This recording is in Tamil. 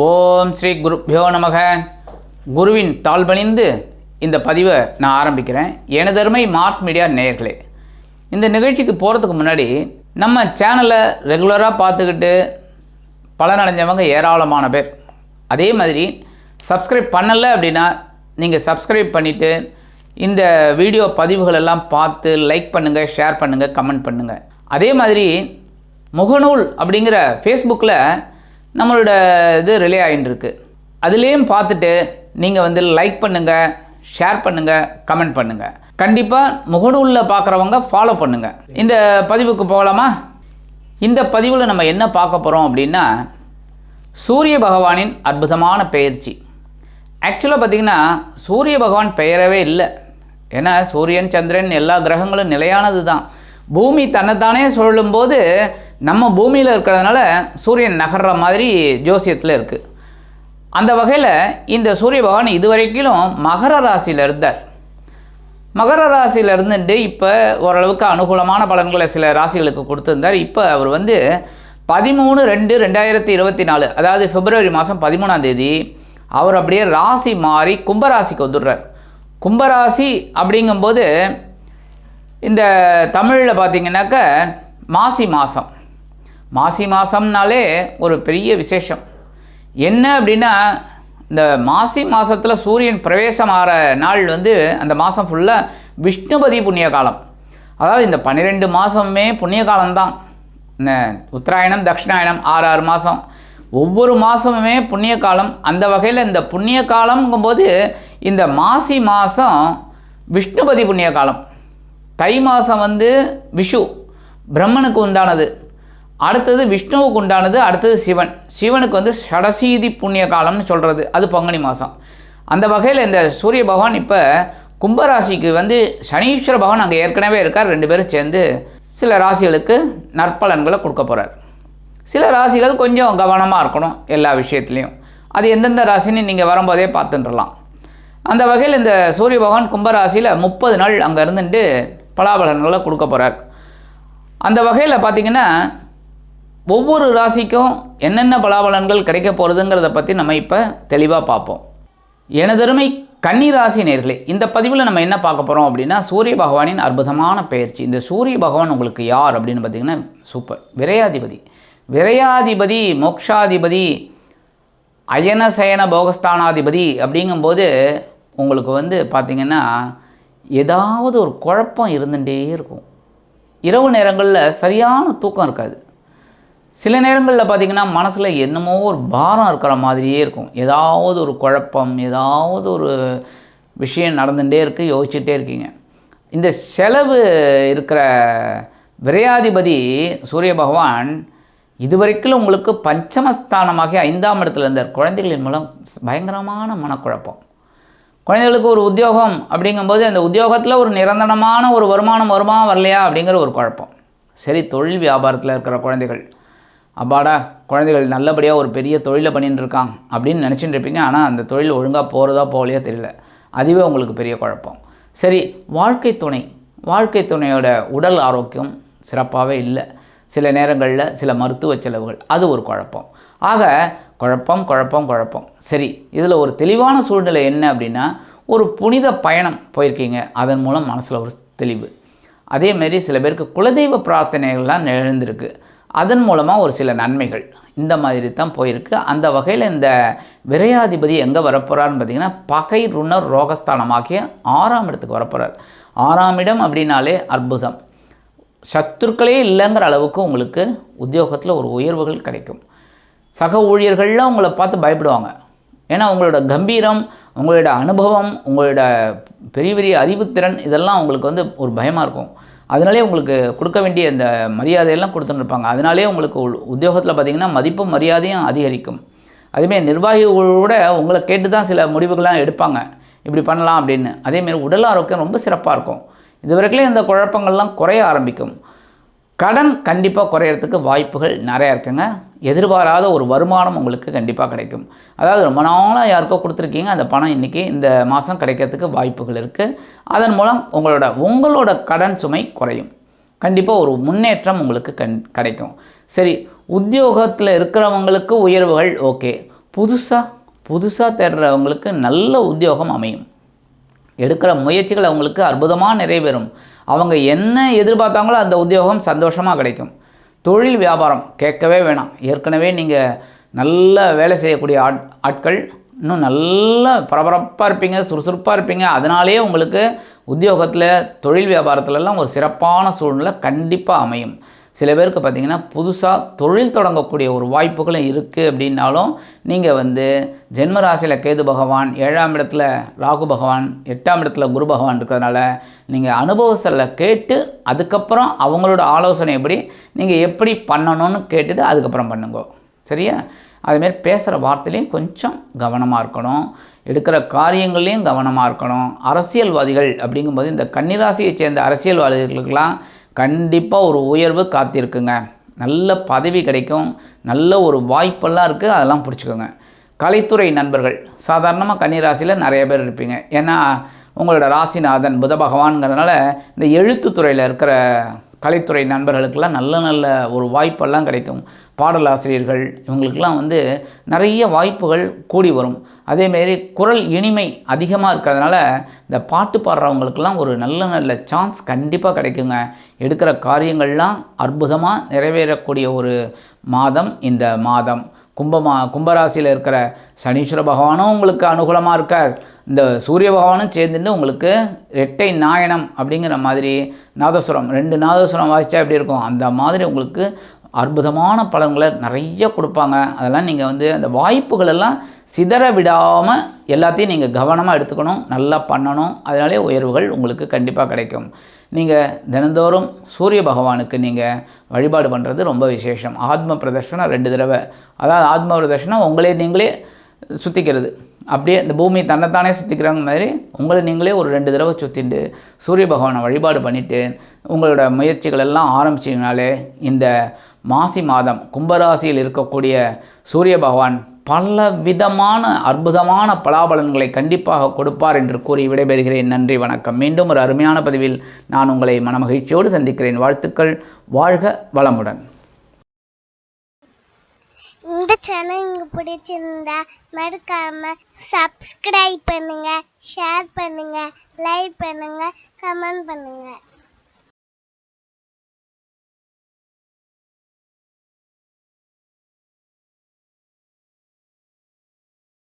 ஓம் ஸ்ரீ குருப்யோ நமக. குருவின் தாழ்பணிந்து இந்த பதிவை நான் ஆரம்பிக்கிறேன். எனதருமை மார்ஸ் மீடியா நேயர்களே இந்த நிகழ்ச்சிக்கு போகிறதுக்கு முன்னாடி நம்ம சேனலை ரெகுலராக பார்த்துக்கிட்டு பலனடைஞ்சவங்க ஏராளமான பேர். அதே மாதிரி சப்ஸ்கிரைப் பண்ணலை அப்படின்னா நீங்கள் சப்ஸ்கிரைப் பண்ணிவிட்டு இந்த வீடியோ பதிவுகள் எல்லாம் பார்த்து லைக் பண்ணுங்கள் ஷேர் பண்ணுங்கள் கமெண்ட் பண்ணுங்கள் அதே மாதிரி முகநூல் அப்படிங்கிற ஃபேஸ்புக்கில் நம்மளோட இது ரிலே ஆகிட்டுருக்கு அதுலேயும் பார்த்துட்டு நீங்கள் வந்து லைக் பண்ணுங்கள் ஷேர் பண்ணுங்கள் கமெண்ட் பண்ணுங்கள் கண்டிப்பாக முகநூலில் பார்க்குறவங்க ஃபாலோ பண்ணுங்கள் இந்த பதிவுக்கு போகலாமா? இந்த பதிவில் நம்ம என்ன பார்க்க போகிறோம் அப்படின்னா சூரிய பகவானின் அற்புதமான பெயர்ச்சி. ஆக்சுவலாக பார்த்திங்கன்னா சூரிய பகவான் பெயரவே இல்லை. ஏன்னா சூரியன் சந்திரன் எல்லா கிரகங்களும் நிலையானது தான் பூமி தன்னைத்தானே சொல்லும்போது நம்ம பூமியில் இருக்கிறதுனால சூரியன் நகர்ற மாதிரி ஜோசியத்தில் இருக்குது அந்த வகையில் இந்த சூரிய பகவான் இதுவரைக்கிலும் மகர ராசியில் இருந்தார். மகர ராசியில் இருந்துட்டு இப்போ ஓரளவுக்கு அனுகூலமான பலன்களை சில ராசிகளுக்கு கொடுத்துருந்தார். இப்போ அவர் வந்து பதிமூணு ரெண்டு ரெண்டாயிரத்தி இருபத்தி நாலு அதாவது பிப்ரவரி மாதம் பதிமூணாம் தேதி அவர் அப்படியே ராசி மாறி கும்பராசிக்கு வந்துடுறார். கும்பராசி அப்படிங்கும்போது இந்த தமிழில் பார்த்திங்கனாக்க மாசி மாதம் மாசி மாதம்னாலே ஒரு பெரிய விசேஷம். என்ன அப்படின்னா இந்த மாசி மாதத்தில் சூரியன் பிரவேசம் ஆகிற நாள் வந்து அந்த மாதம் ஃபுல்லாக விஷ்ணுபதி புண்ணிய காலம். அதாவது இந்த பன்னிரெண்டு மாதமுமே புண்ணிய காலம்தான் என்ன உத்தராயணம் தட்சிணாயணம் ஆறு ஆறு மாதம் ஒவ்வொரு மாதமுமே புண்ணிய காலம். அந்த வகையில் இந்த புண்ணிய காலம்ங்கும்போது இந்த மாசி மாதம் விஷ்ணுபதி புண்ணிய காலம். தை மாதம் வந்து விஷு பிரம்மனுக்கு உண்டானது. அடுத்தது விஷ்ணுவுக்கு உண்டானது அடுத்தது சிவன். சிவனுக்கு வந்து ஷடசீதி புண்ணிய காலம்னு சொல்கிறது அது பங்குனி மாதம் அந்த வகையில் இந்த சூரிய பகவான் இப்போ கும்பராசிக்கு வந்து சனீஸ்வர பகவான் அங்கே ஏற்கனவே இருக்கார். ரெண்டு பேரும் சேர்ந்து சில ராசிகளுக்கு நற்பலன்களை கொடுக்க போகிறார் சில ராசிகள் கொஞ்சம் கவனமாக இருக்கணும் எல்லா விஷயத்துலேயும். அது எந்தெந்த ராசின்னு நீங்கள் வரும்போதே பார்த்துட்டுலாம் அந்த வகையில் இந்த சூரிய பகவான் கும்பராசியில் முப்பது நாள் அங்கே இருந்துட்டு பலாபலன்களை கொடுக்க போகிறார் அந்த வகையில் பார்த்திங்கன்னா ஒவ்வொரு ராசிக்கும் என்னென்ன பலாபலன்கள் கிடைக்க போகிறதுங்கிறத பற்றி நம்ம இப்போ தெளிவாக பார்ப்போம். எனதருமை கன்னி ராசி நேர்களே இந்த பதிவில் நம்ம என்ன பார்க்க போகிறோம் அப்படின்னா சூரிய பகவானின் அற்புதமான பயிற்சி. இந்த சூரிய பகவான் உங்களுக்கு யார் அப்படின்னு பார்த்தீங்கன்னா சூப்பர் விரையாதிபதி. விரையாதிபதி மோக்ஷாதிபதி அயனசயன போகஸ்தானாதிபதி அப்படிங்கும்போது உங்களுக்கு வந்து பார்த்திங்கன்னா ஏதாவது ஒரு குழப்பம் இருந்துகிட்டே இருக்கும். இரவு நேரங்களில் சரியான தூக்கம் இருக்காது. சில நேரங்களில் பார்த்திங்கன்னா மனசில் என்னமோ ஒரு பாரம் இருக்கிற மாதிரியே இருக்கும். ஏதாவது ஒரு குழப்பம் ஏதாவது ஒரு விஷயம் நடந்துகிட்டே இருக்குது யோசிச்சுட்டே இருக்கீங்க. இந்த செலவு இருக்கிற விரையாதிபதி சூரிய பகவான் இதுவரைக்கும் உங்களுக்கு பஞ்சமஸ்தானமாகி ஐந்தாம் இடத்துல இருந்த குழந்தைகளின் மூலம் பயங்கரமான மனக்குழப்பம். குழந்தைகளுக்கு ஒரு உத்தியோகம் அப்படிங்கும்போது அந்த உத்தியோகத்தில் ஒரு நிரந்தரமான ஒரு வருமானம் வருமா வரலையா அப்படிங்கிற ஒரு குழப்பம். சரி தொழில் வியாபாரத்தில் இருக்கிற குழந்தைகள் அப்பாடா குழந்தைகள் நல்லபடியாக ஒரு பெரிய தொழிலை பண்ணிட்டு இருக்காங்க அப்படின்னு நினச்சிட்டு இருப்பீங்க ஆனால் அந்த தொழில் ஒழுங்காக போகிறதா போகலையோ தெரியல. அதுவே உங்களுக்கு பெரிய குழப்பம். சரி வாழ்க்கை துணை. வாழ்க்கை துணையோட உடல் ஆரோக்கியம் சிறப்பாகவே இல்லை. சில நேரங்களில் சில மருத்துவ செலவுகள். அது ஒரு குழப்பம். ஆக குழப்பம் குழப்பம் குழப்பம். சரி இதில் ஒரு தெளிவான சூழ்நிலை என்ன அப்படின்னா ஒரு புனித பயணம் போயிருக்கீங்க. அதன் மூலம் மனசில் ஒரு தெளிவு. அதேமாரி சில பேருக்கு குலதெய்வ பிரார்த்தனைகள்லாம் எழுந்திருக்கு அதன் மூலமாக ஒரு சில நன்மைகள் இந்த மாதிரி தான் போயிருக்கு. அந்த வகையில் இந்த விரையாதிபதி எங்கே வரப்போகிறார்னு பார்த்தீங்கன்னா பகை ருணர் ரோகஸ்தானமாகிய ஆறாம் இடத்துக்கு வரப்போகிறார் ஆறாம் இடம் அப்படின்னாலே அற்புதம். சத்துருக்களே இல்லைங்கிற அளவுக்கு உங்களுக்கு உத்தியோகத்தில் ஒரு உயர்வுகள் கிடைக்கும். சக ஊழியர்கள்லாம் உங்களை பார்த்து பயப்படுவாங்க. ஏன்னா உங்களோட கம்பீரம் உங்களோட அனுபவம் உங்களோட பெரிய பெரிய அறிவுத்திறன் இதெல்லாம் உங்களுக்கு வந்து ஒரு பயமாக இருக்கும். அதனாலே உங்களுக்கு கொடுக்க வேண்டிய இந்த மரியாதையெல்லாம் கொடுத்துருப்பாங்க இருப்பாங்க அதனாலே உங்களுக்கு உத்தியோகத்தில் பார்த்திங்கன்னா மதிப்பும் மரியாதையும் அதிகரிக்கும். அதேமாரி நிர்வாகிகளோட உங்களை கேட்டு தான் சில முடிவுகள்லாம் எடுப்பாங்க. இப்படி பண்ணலாம் அப்படின்னு. அதேமாரி உடல் ஆரோக்கியம் ரொம்ப சிறப்பாக இருக்கும். இதுவரைக்கும் இந்த குழப்பங்கள்லாம் குறைய ஆரம்பிக்கும். கடன் கண்டிப்பாக குறையிறதுக்கு வாய்ப்புகள் நிறையா இருக்குங்க. எதிர்பாராத ஒரு வருமானம் உங்களுக்கு கண்டிப்பாக கிடைக்கும். அதாவது ரொம்ப நாளாக யாருக்கோ கொடுத்துருக்கீங்க அந்த பணம் இன்றைக்கி இந்த மாதம் கிடைக்கிறதுக்கு வாய்ப்புகள் இருக்குது அதன் மூலம் உங்களோட உங்களோட கடன் சுமை குறையும். கண்டிப்பாக ஒரு முன்னேற்றம் உங்களுக்கு கண் கிடைக்கும். சரி உத்தியோகத்தில் இருக்கிறவங்களுக்கு உயர்வுகள் ஓகே. புதுசாக புதுசாக தேடுறவங்களுக்கு நல்ல உத்தியோகம் அமையும். எடுக்கிற முயற்சிகள் அவங்களுக்கு அற்புதமாக நிறைவேறும். அவங்க என்ன எதிர்பார்த்தாங்களோ அந்த உத்தியோகம் சந்தோஷமாக கிடைக்கும். தொழில் வியாபாரம் கேட்கவே வேணாம். ஏற்கனவே நீங்கள் நல்ல வேலை செய்யக்கூடிய ஆட் ஆட்கள் இன்னும் நல்ல பரபரப்பாக இருப்பீங்க சுறுசுறுப்பாக இருப்பீங்க. அதனாலேயே உங்களுக்கு உத்தியோகத்தில் தொழில் வியாபாரத்துலலாம் ஒரு சிறப்பான சூழ்நிலை கண்டிப்பாக அமையும். சில பேருக்கு பார்த்தீங்கன்னா புதுசாக தொழில் தொடங்கக்கூடிய ஒரு வாய்ப்புகளும் இருக்குது அப்படின்னாலும் நீங்கள் வந்து ஜென்ம ராசியில் கேது பகவான் ஏழாம் இடத்துல ராகு பகவான் எட்டாம் இடத்துல குரு பகவான் இருக்கிறதுனால நீங்கள் அனுபவத்தில் கேட்டு அதுக்கப்புறம் அவங்களோட ஆலோசனை எப்படி நீங்கள் எப்படி பண்ணணும்னு கேட்டுட்டு அதுக்கப்புறம் பண்ணுங்க. சரியா? அதுமாரி பேசுகிற வார்த்தையிலையும் கொஞ்சம் கவனமாக இருக்கணும். எடுக்கிற காரியங்கள்லேயும் கவனமாக இருக்கணும். அரசியல்வாதிகள் அப்படிங்கும்போது இந்த கன்னிராசியை சேர்ந்த அரசியல்வாதிகளுக்கெல்லாம் கண்டிப்பாக ஒரு உயர்வு காத்திருக்குங்க. நல்ல பதவி கிடைக்கும். நல்ல ஒரு வாய்ப்பெல்லாம் இருக்குது அதெல்லாம் பிடிச்சிக்கோங்க. கலைத்துறை நண்பர்கள் சாதாரணமாக கன்னிராசியில் நிறைய பேர் இருப்பீங்க. ஏன்னா உங்களோட ராசிநாதன் புத பகவான்ங்கிறதுனால இந்த எழுத்துத்துறையில் இருக்கிற கலைத்துறை நண்பர்களுக்கெல்லாம் நல்ல நல்ல ஒரு வாய்ப்பெல்லாம் கிடைக்கும். பாடலாசிரியர்கள் இவங்களுக்கெல்லாம் வந்து நிறைய வாய்ப்புகள் கூடி வரும். அதேமாரி குரல் இனிமை அதிகமாக இருக்கிறதுனால இந்த பாட்டு பாடுறவங்களுக்கெல்லாம் ஒரு நல்ல நல்ல சான்ஸ் கண்டிப்பாக கிடைக்குங்க. எடுக்கிற காரியங்கள்லாம் அற்புதமாக நிறைவேறக்கூடிய ஒரு மாதம் இந்த மாதம். கும்பமா கும்பராசியில் இருக்கிற சனீஸ்வர பகவானும் உங்களுக்கு அனுகூலமாக இருக்கார். இந்த சூரிய பகவானும் சேர்ந்துட்டு உங்களுக்கு ரெட்டை நாயனம் அப்படிங்கிற மாதிரி நாதசுரம் ரெண்டு நாதசுரம் வாசித்தா எப்படி இருக்கும்? அந்த மாதிரி உங்களுக்கு அற்புதமான பலன்களை நிறைய கொடுப்பாங்க. அதெல்லாம் நீங்கள் வந்து அந்த வாய்ப்புகளெல்லாம் சிதற விடாமல் எல்லாத்தையும் நீங்கள் கவனமாக எடுத்துக்கணும் நல்லா பண்ணணும். அதனாலே உயர்வுகள் உங்களுக்கு கண்டிப்பாக கிடைக்கும். நீங்கள் தினந்தோறும் சூரிய பகவானுக்கு நீங்கள் வழிபாடு பண்ணுறது ரொம்ப விசேஷம். ஆத்ம பிரதர்ஷனம் ரெண்டு தடவை. அதாவது ஆத்ம பிரதர்ஷனம் உங்களே நீங்களே சுற்றிக்கிறது அப்படியே இந்த பூமி தன்னைத்தானே சுற்றிக்கிறாங்க மாதிரி உங்களை நீங்களே ஒரு ரெண்டு தடவை சுற்றிட்டு சூரிய பகவானை வழிபாடு பண்ணிவிட்டு உங்களோட முயற்சிகள் எல்லாம் ஆரம்பிச்சிங்கனாலே இந்த மாசி மாதம் கும்பராசியில் இருக்கக்கூடிய சூரிய பகவான் பல விதமான அற்புதமான பலாபலன்களை கண்டிப்பாக கொடுப்பார் என்று கூறி விடைபெறுகிறேன். நன்றி வணக்கம். மீண்டும் ஒரு அருமையான பதிவில் நான் உங்களை மனமகிழ்ச்சியோடு சந்திக்கிறேன். வாழ்த்துக்கள். வாழ்க வளமுடன். இந்த சேனல் உங்களுக்கு பிடிச்சிருந்தா மறக்காம சப்ஸ்கிரைப் பண்ணுங்க ஷேர் பண்ணுங்க லைக் பண்ணுங்க கமெண்ட் பண்ணுங்க.